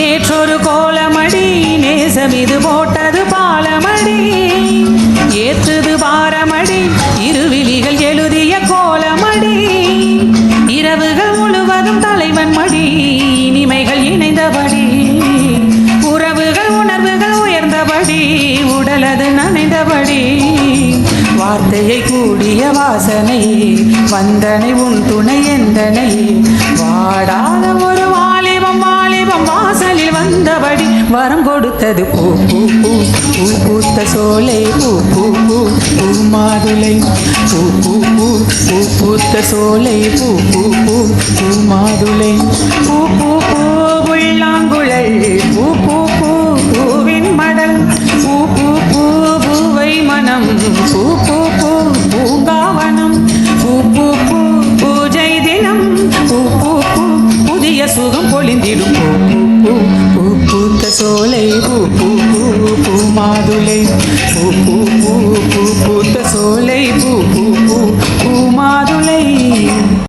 நேற்றொரு கோலமடி நேசம் இது போட்டது பாலமடி. ஏற்றுது பாரமடி இருவிழிகள் எழுதிய கோலமடி. இரவுகள் முழுவதும் தலைவன் மடி இனிமைகள் இணைந்தபடி. உறவுகள் உணர்வுகள் உயர்ந்தபடி உடலது நனைந்தபடி. வார்த்தையை கூடிய வாசனை வந்தனை உன் துணை எந்தனை? வாடா வரம் கொடுத்தது பூ பூ பூ பூ பூத்த சோலை பூ பூ பூ பூ மாதுளை பூ பூ பூ பூ பூத்த சோலை பூ பூ பூ பூ மாதுளை பூ பூ பூ புல்லாங்குழல் பூ பூ பூ பூவின் மடல் பூ பூ பூ பூவை மனம் பூ பூ பூ பூங்காவனம் பூ பூ பூ பூஜை தினம் பூ பூ பூ புதிய சுகம் பொழிந்திடும் சோலை பூ பூ பூ பூ மாதுளை பூ பூ